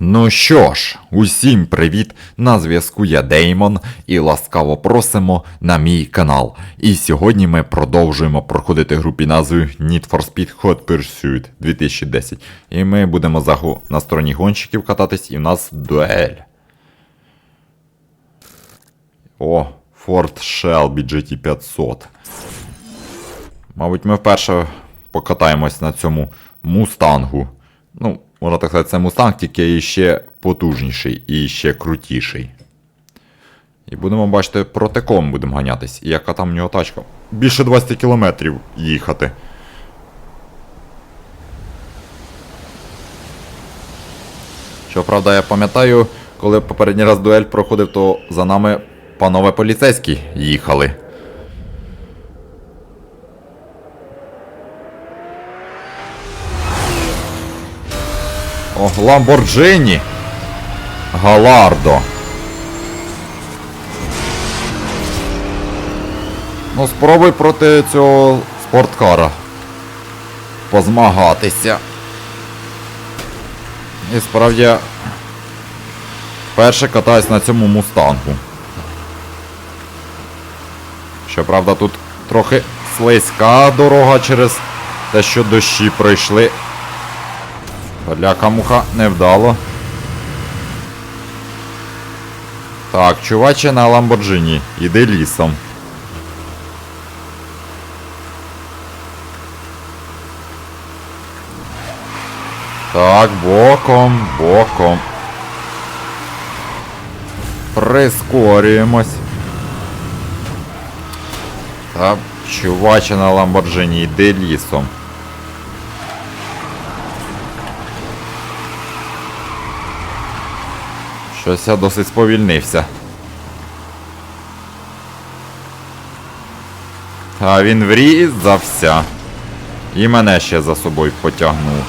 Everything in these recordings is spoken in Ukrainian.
Ну що ж, усім привіт! На зв'язку я Деймон і ласкаво просимо на мій канал. І сьогодні ми продовжуємо проходити гру під назвою Need for Speed Hot Pursuit 2010. І ми будемо за гу- на стороні гонщиків кататись, і в нас дуель. О, Ford Shelby GT500. Мабуть, ми вперше покатаємось на цьому мустангу. Ну, можна так сказати, це мустанг, тільки ще потужніший і ще крутіший. І будемо бачити, проти кого будемо ганятись. І яка там в нього тачка. Більше 20 кілометрів їхати. Щоправда, я пам'ятаю, коли попередній раз дуель проходив, то за нами панове поліцейські їхали. Ламборджині. Галардо. Ну, спробуй проти цього спорткара. Позмагатися. І справді. Перше катаюсь на цьому мустангу. Щоправда, тут трохи слизька дорога через те, що дощі пройшли. Поляка муха невдало. Так, чуваче на Ламборджині. Іди лісом. Так, боком, боком. Прискорюємось. Так, чуваче на Ламборджині, йди лісом. Щось я досить сповільнився. А він врізався. І мене ще за собою потягнув.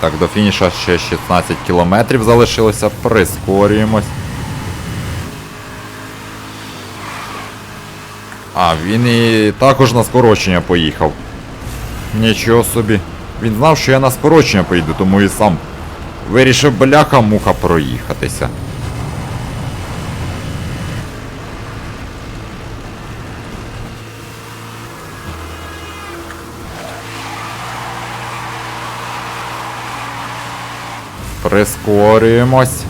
Так, до фініша ще 16 кілометрів залишилося. Прискорюємось. А, він і також на скорочення поїхав. Нічого собі. Він знав, що я на скорочення поїду, тому і сам вирішив бляха-муха проїхатися. Прискорюємось.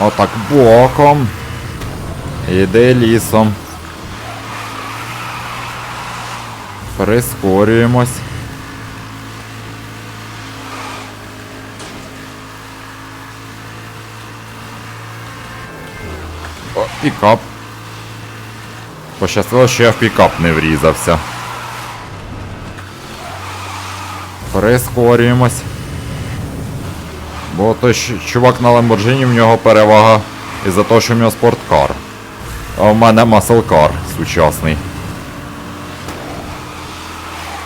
Отак боком. Іди лісом. Прискорюємось. О, пікап. Пощастило, що я в пікап не врізався. Прискорюємось. Бо той чувак на Ламборджині, в нього перевага із-за того, що в нього спорткар. А в мене маслкар сучасний.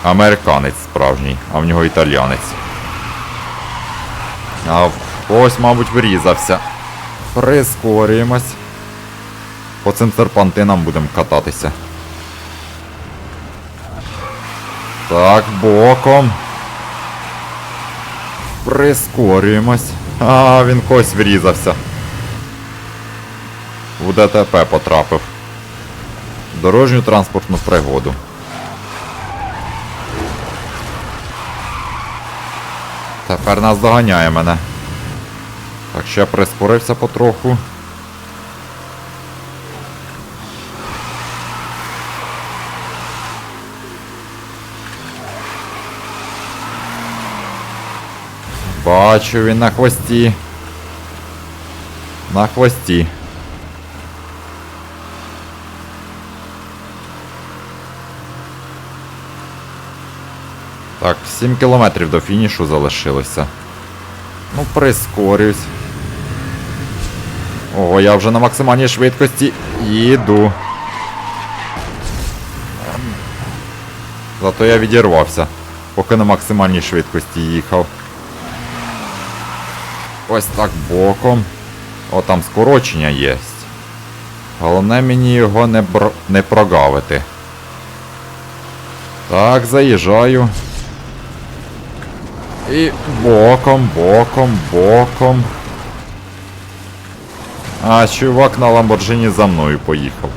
Американець справжній, а в нього італіянець. А когось, мабуть, врізався. Прискорюємось. По цим серпантинам будемо кататися. Так, боком. Прискорюємось. А, він когось врізався. У ДТП потрапив. Дорожню транспортну пригоду. Тепер нас доганяє мене. Так, ще прискорився потроху. Бачу, він на хвості. На хвості. Так, 7 кілометрів до фінішу залишилося. Ну, прискорюсь. Ого, я вже на максимальній швидкості їду. Зато я відірвався, поки на максимальній швидкості їхав. Ось так боком. О, там скорочення є. Головне мені його не, бро... не прогавити. Так, заїжджаю. І боком, боком, боком. А, чувак на Ламборджині за мною поїхав.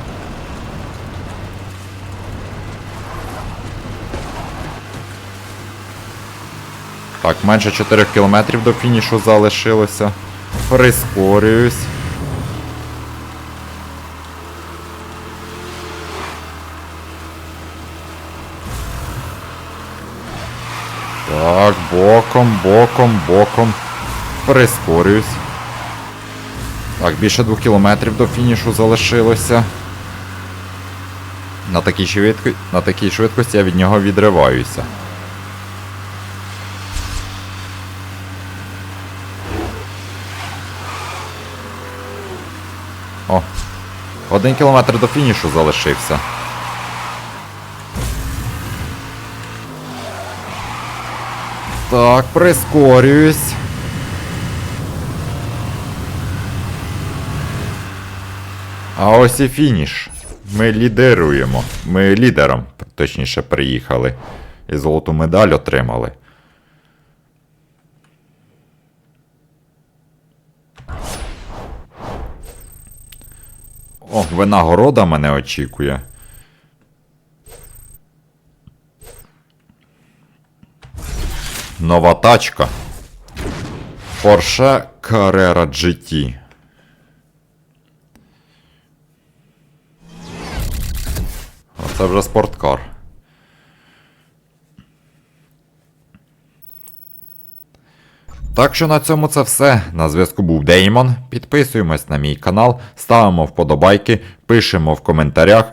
Так, менше 4 кілометрів до фінішу залишилося. Прискорююсь. Так, боком, боком, боком. Прискорююсь. Так, більше двох кілометрів до фінішу залишилося. На такій, швидко... На такій швидкості я від нього відриваюся. О, один кілометр до фінішу залишився. Так, прискорююсь. А ось і фініш. Ми лідируємо. Ми лідером, точніше, приїхали. І золоту медаль отримали. О, винагорода мене очікує. Нова тачка. Porsche Carrera GT. Оце вже спорткар. Так що на цьому це все. На зв'язку був Деймон. Підписуємось на мій канал, ставимо вподобайки, пишемо в коментарях.